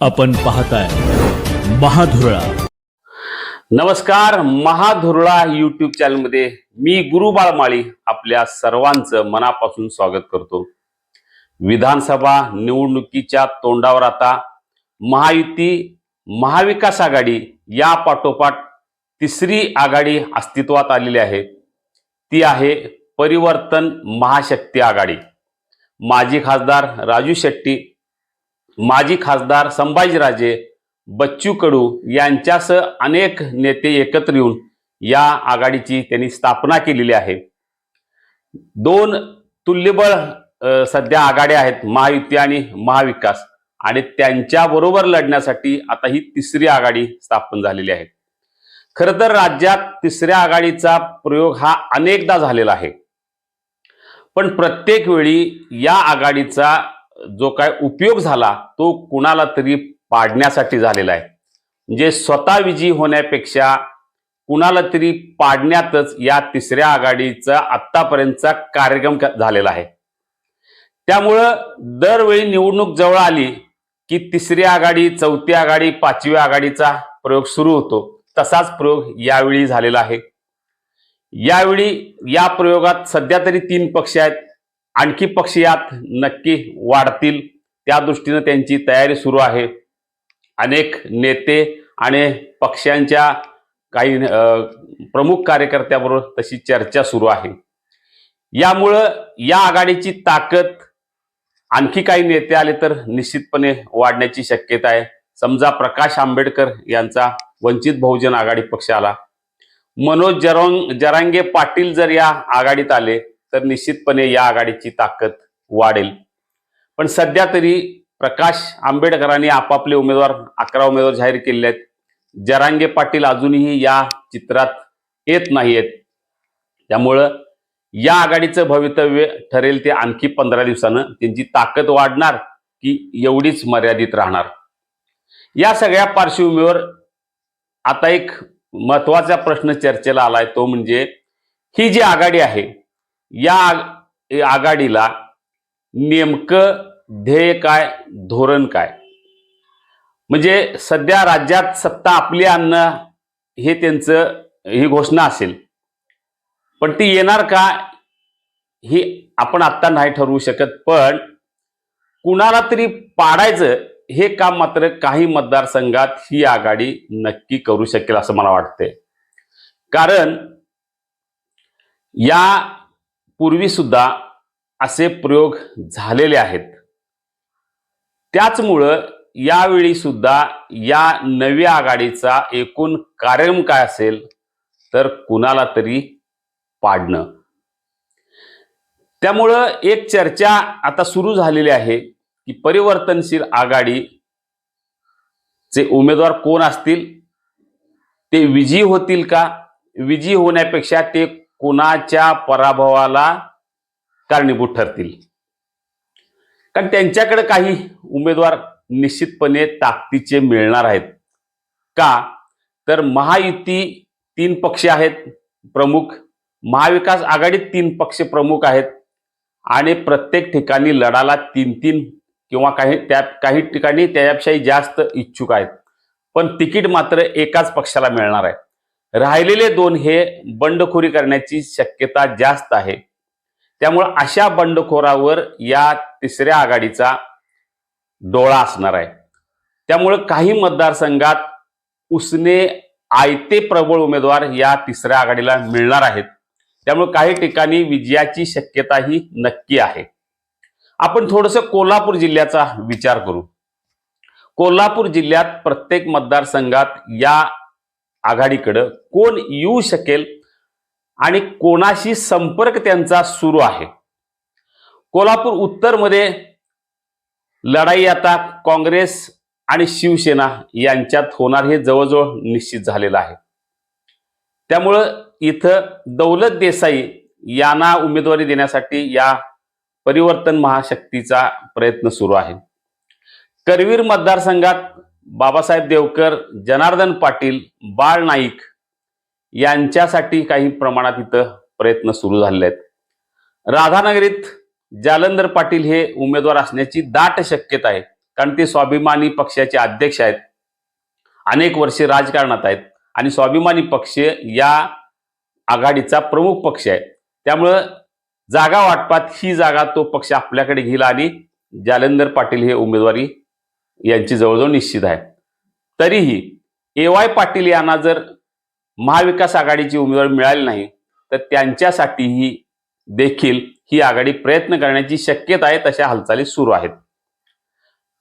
आपण पाहताय महाधुरळा. नमस्कार महाधुरळा युट्यूब चॅनलमध्ये मी गुरु बाळमाळी आपल्या सर्वांचं मनापासून स्वागत करतो. विधानसभा निवडणुकीच्या तोंडावर आता महायुती महाविकास आघाडी या पाठोपाठ तिसरी आघाडी अस्तित्वात आलेली आहे. ती आहे परिवर्तन महाशक्ती आघाडी. माजी खासदार राजू शेट्टी माजी खासदार संभाजीराजे बच्चू कडू यांच्यासह अनेक नेते एकत्र येऊन या आघाडीची त्यांनी स्थापना केलेली आहे. दोन तुल्यबळ सध्या आघाड्या आहेत महायुती आणि महाविकास. आणि त्यांच्याबरोबर लढण्यासाठी आता ही तिसरी आघाडी स्थापन झालेली आहे. खरं तर राज्यात तिसऱ्या आघाडीचा प्रयोग हा अनेकदा झालेला आहे. पण प्रत्येक वेळी या आघाडीचा जो काय उपयोग झाला तो कुणाला तरी पाडण्यासाठी झालेला आहे. म्हणजे स्वतः विजयी होण्यापेक्षा कुणाला तरी पाडण्यातच या तिसऱ्या आघाडीचा आत्तापर्यंतचा कार्यक्रम झालेला आहे. त्यामुळं दरवेळी निवडणूक जवळ आली की तिसरी आघाडी चौथी आघाडी पाचवी आघाडीचा प्रयोग सुरू होतो. तसाच प्रयोग यावेळी झालेला आहे. यावेळी या प्रयोगात सध्या तरी तीन पक्ष आहेत. आणखी पक्ष यात नक्की वाढतील. त्या दृष्टीनं त्यांची तयारी सुरू आहे. अनेक नेते आणि पक्षांच्या काही प्रमुख कार्यकर्त्याबरोबर तशी चर्चा सुरू आहे. यामुळं या आघाडीची ताकद आणखी काही नेते आले तर निश्चितपणे वाढण्याची शक्यता आहे. समजा प्रकाश आंबेडकर यांचा वंचित बहुजन आघाडी पक्ष आला मनोज जरोंग जरांगे पाटील जर या आघाडीत आले तर निश्चितपणे या आघाडीची ताकद वाढेल. पण सध्या तरी प्रकाश आंबेडकरांनी आपापले उमेदवार अकरा उमेदवार जाहीर केले आहेत. जरांगे पाटील अजूनही या चित्रात येत नाही आहेत त्यामुळं या आघाडीचं भवितव्य ठरेल ते आणखी पंधरा दिवसानं. त्यांची ताकद वाढणार की एवढीच मर्यादित राहणार. या सगळ्या पार्श्वभूमीवर आता एक महत्त्वाचा प्रश्न चर्चेला आलाय तो म्हणजे ही जी आघाडी आहे या आघाडीला नेमकं ध्येय काय धोरण काय? म्हणजे सध्या राज्यात सत्ता आपली आणणं हे त्यांचं ही घोषणा असेल. पण ती येणार का ही आपण आत्ता नाही ठरवू शकत. पण कुणाला तरी पाडायचं हे काम मात्र काही मतदारसंघात ही आघाडी नक्की करू शकेल असं मला वाटतंय. कारण या पूर्वी सुद्धा असे प्रयोग झालेले आहेत. त्याचमुळं यावेळी सुद्धा या नव्या आघाडीचा एकूण कार्यक्रम काय असेल तर कुणाला तरी पाडणं. त्यामुळं एक चर्चा आता सुरू झालेली आहे की परिवर्तनशील आघाडी चे उमेदवार कोण असतील ते विजयी होतील का? विजयी होण्यापेक्षा ते कोणाच्या पराभवाला कारणीभूत ठरतील. कारण त्यांच्याकडे काही उमेदवार निश्चितपणे ताकदीचे मिळणार आहेत. का? तर महायुती तीन पक्ष आहेत प्रमुख. महाविकास आघाडीत तीन पक्ष प्रमुख आहेत. आणि प्रत्येक ठिकाणी लढाला तीन तीन किंवा काही त्यात काही ठिकाणी त्याच्यापेक्षाही जास्त इच्छुक आहेत. पण तिकीट मात्र एकाच पक्षाला मिळणार आहे. राहिलेले दोन हे बंडखोरी करण्याची शक्यता जास्त आहे. त्यामुळं अशा बंडखोरावर या तिसऱ्या आघाडीचा डोळा असणार आहे. त्यामुळं काही मतदारसंघात उसने आयते प्रबळ उमेदवार या तिसऱ्या आघाडीला मिळणार आहेत. त्यामुळे काही ठिकाणी विजयाची शक्यता ही नक्की आहे. आपण थोडस कोल्हापूर जिल्ह्याचा विचार करू. कोल्हापूर जिल्ह्यात प्रत्येक मतदारसंघात या आघाडीकडं कोण येऊ शकेल आणि कोणाशी संपर्क त्यांचा सुरू आहे? कोल्हापूर उत्तरमध्ये लढाई आता काँग्रेस आणि शिवसेना यांच्यात होणार हे जवळजवळ निश्चित झालेलं आहे. त्यामुळं इथं दौलत देसाई यांना उमेदवारी देण्यासाठी या परिवर्तन महाशक्तीचा प्रयत्न सुरू आहे. करवीर मतदारसंघात बाबासाहेब देवकर जनार्दन पाटील बाळ नाईक यांच्यासाठी काही प्रमाणात इथं प्रयत्न सुरू झालेले आहेत. राधानगरीत जालंधर पाटील हे उमेदवार असण्याची दाट शक्यता आहे. कारण ते स्वाभिमानी पक्षाचे अध्यक्ष आहेत. अनेक वर्षे राजकारणात आहेत. आणि स्वाभिमानी पक्ष या आघाडीचा प्रमुख पक्ष आहे. त्यामुळं जागा वाटपात ही जागा तो पक्ष आपल्याकडे घेईल आणि जालंधर पाटील हे उमेदवारी यांची जवळजवळ निश्चित आहे. तरीही ए वाय पाटील यांना जर महाविकास आघाडीची उमेदवारी मिळाली नाही तर त्यांच्यासाठीही देखील ही आघाडी प्रयत्न करण्याची शक्यता आहे तशा हालचाली सुरू आहेत.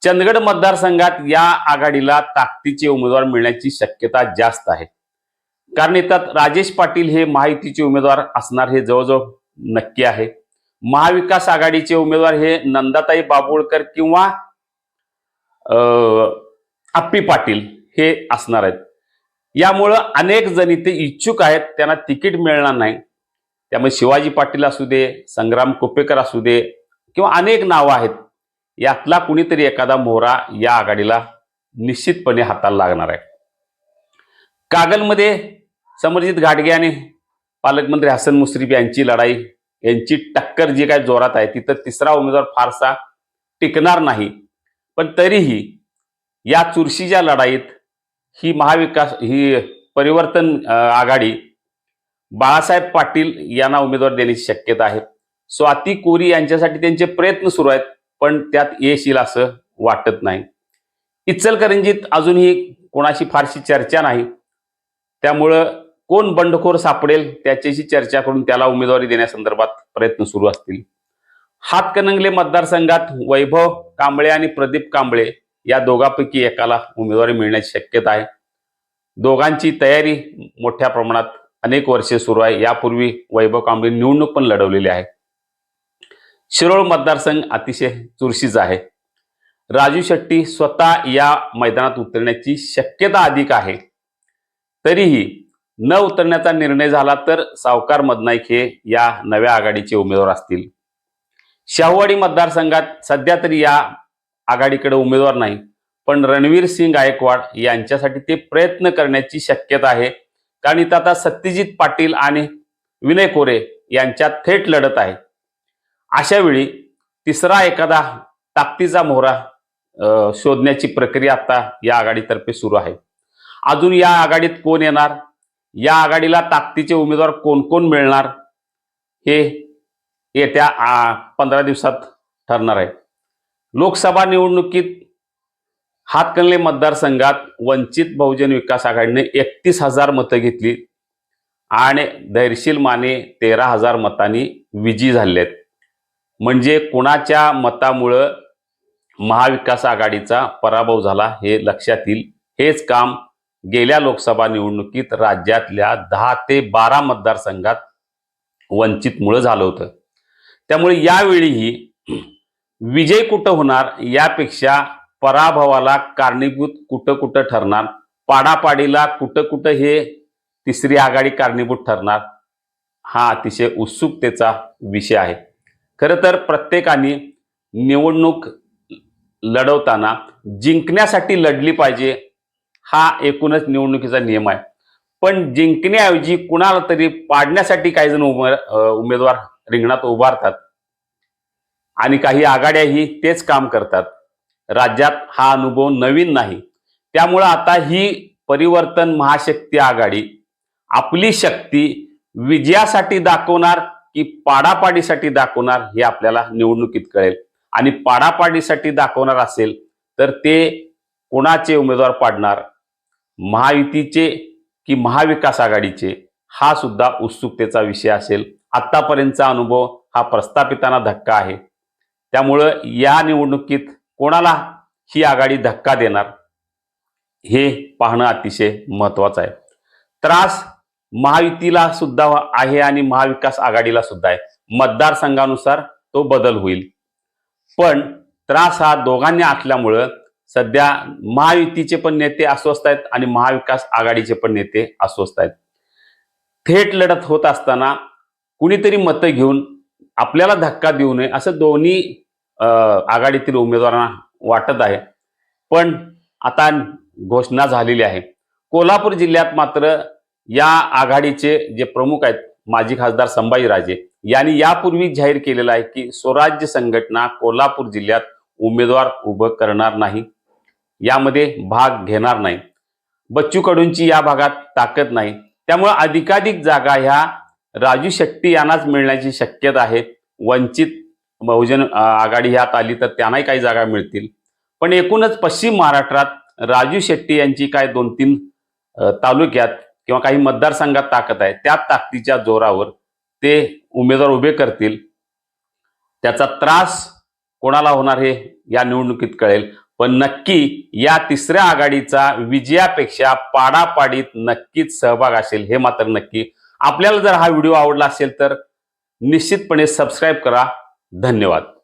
चंदगड मतदारसंघात या आघाडीला ताकदीचे उमेदवार मिळण्याची शक्यता जास्त आहे. कारण येतात राजेश पाटील हे माहितीचे उमेदवार असणार हे जवळजवळ नक्की आहे. महाविकास आघाडीचे उमेदवार हे नंदाताई बाबुळकर किंवा आप्पी पाटील हे असणार आहेत. यामुळं अनेक जण इथे इच्छुक आहेत त्यांना तिकीट मिळणार नाही. त्यामुळे शिवाजी पाटील असू दे संग्राम कुपेकर असू दे किंवा अनेक नावं आहेत यातला कुणीतरी एखादा मोहरा या आघाडीला निश्चितपणे हाताला लागणार आहे. कागलमध्ये समरजित घाटगे आणि पालकमंत्री हसन मुश्रीफ यांची लढाई यांची टक्कर जी काय जोरात आहे तिथं तिसरा उमेदवार फारसा टिकणार नाही. पण तरीही या चुरशीच्या लढाईत ही महाविकास ही परिवर्तन आघाडी बाळासाहेब पाटील यांना उमेदवार देण्याची शक्यता आहे. स्वाती कोरी यांच्यासाठी त्यांचे प्रयत्न सुरू आहेत पण त्यात यश येईल असं वाटत नाही. इचलकरंजीत अजूनही कोणाशी फारशी चर्चा नाही. त्यामुळं कोण बंडखोर सापडेल त्याच्याशी चर्चा करून त्याला उमेदवारी देण्यासंदर्भात प्रयत्न सुरू असतील. हातकणंगले मतदारसंघात वैभव कांबळे आणि प्रदीप कांबळे या दोघांपैकी एकाला उमेदवारी मिळण्याची शक्यता आहे. दोघांची तयारी मोठ्या प्रमाणात अनेक वर्षे सुरू आहे. यापूर्वी वैभव कांबळे निवडणूक पण लढवलेली आहे. शिरोळ मतदारसंघ अतिशय चुरशीचा आहे. राजू शेट्टी स्वतः या मैदानात उतरण्याची शक्यता अधिक आहे. तरीही न उतरण्याचा निर्णय झाला तर सावकार मदनाईक हे या नव्या आघाडीचे उमेदवार असतील. शाहूवाडी मतदारसंघात सध्या तरी या आघाडीकडे उमेदवार नाही पण रणवीर सिंग गायकवाड यांच्यासाठी ते प्रयत्न करण्याची शक्यता आहे. कारण इथं आता सत्यजित पाटील आणि विनय कोरे यांच्यात थेट लढत आहे. अशा वेळी तिसरा एखादा ताकदीचा मोहरा शोधण्याची प्रक्रिया आता या आघाडीतर्फे सुरू आहे. अजून या आघाडीत कोण येणार? या आघाडीला ताकदीचे उमेदवार कोण कोण मिळणार? हे येत्या पंधरा दिवसात ठरणार आहे. लोकसभा निवडणुकीत हातकणले मतदारसंघात वंचित बहुजन विकास आघाडीने एकतीस हजार मतं घेतली आणि धैर्यशील माने तेरा हजार मतांनी विजयी झाले आहेत म्हणजे कुणाच्या मतामुळं महाविकास आघाडीचा पराभव झाला हे लक्षात येईल हेच काम गेल्या लोकसभा निवडणुकीत राज्यातल्या दहा ते बारा मतदारसंघात वंचितमुळं झालं होतं. त्यामुळे यावेळीही विजय कुठं होणार यापेक्षा पराभवाला कारणीभूत कुठं कुठं ठरणार? पाडापाडीला कुठं कुठं हे तिसरी आघाडी कारणीभूत ठरणार? हा अतिशय उत्सुकतेचा विषय आहे. खरं तर प्रत्येकाने निवडणूक लढवताना जिंकण्यासाठी लढली पाहिजे हा एकूणच निवडणुकीचा नियम आहे. पण जिंकण्याऐवजी कुणाला तरी पाडण्यासाठी काही जण उमे उमेदवार रिंगणात उभारतात. आणि काही आघाड्याही तेच काम करतात. राज्यात हा अनुभव नवीन नाही. त्यामुळं आता ही परिवर्तन महाशक्ती आघाडी आपली शक्ती विजयासाठी दाखवणार की पाडापाडीसाठी दाखवणार हे आपल्याला निवडणुकीत कळेल. आणि पाडापाडीसाठी दाखवणार असेल तर ते कोणाचे उमेदवार पाडणार? महायुतीचे की महाविकास आघाडीचे? हा सुद्धा उत्सुकतेचा विषय असेल. आत्तापर्यंतचा अनुभव हा प्रस्थापितांना धक्का आहे. त्यामुळं या निवडणुकीत कोणाला ही आघाडी धक्का देणार हे पाहणं अतिशय महत्त्वाचं आहे. त्रास महायुतीला सुद्धा आहे आणि महाविकास आघाडीला सुद्धा आहे. मतदारसंघानुसार तो बदल होईल. पण त्रास हा दोघांनी असल्यामुळं सध्या महायुतीचे पण नेते अस्वस्थ आहेत आणि महाविकास आघाडीचे पण नेते अस्वस्थ आहेत. थेट लढत होत असताना कुणीतरी मतं घेऊन आपल्याला धक्का देऊ नये असं दोन्ही आघाडीतील उमेदवारांना वाटत आहे. पण आता घोषणा झालेली आहे. कोल्हापूर जिल्ह्यात मात्र या आघाडीचे जे प्रमुख आहेत माजी खासदार संभाजीराजे यांनी यापूर्वी जाहीर केलेलं आहे की स्वराज्य संघटना कोल्हापूर जिल्ह्यात उमेदवार उभं करणार नाही. यामध्ये भाग घेणार नाही. बच्चू कडूंची या भागात ताकद नाही. त्यामुळे अधिकाधिक जागा ह्या राजू शेट्टी यांनाच मिळण्याची शक्यता आहे. वंचित बहुजन आघाडी ह्यात आली तर त्यांनाही काही जागा मिळतील. पण एकूणच पश्चिम महाराष्ट्रात राजू शेट्टी यांची काय दोन तीन तालुक्यात किंवा काही मतदारसंघात ताकद आहे त्या ताकदीच्या जोरावर ते उमेदवार उभे करतील. त्याचा त्रास कोणाला होणार हे या निवडणुकीत कळेल. पण नक्की या तिसऱ्या आघाडीचा विजयापेक्षा पाडापाडीत नक्कीच सहभाग असेल हे मात्र नक्की. आपल्याला जर हा व्हिडिओ आवडला असेल तर निश्चितपणे सबस्क्राईब करा. धन्यवाद.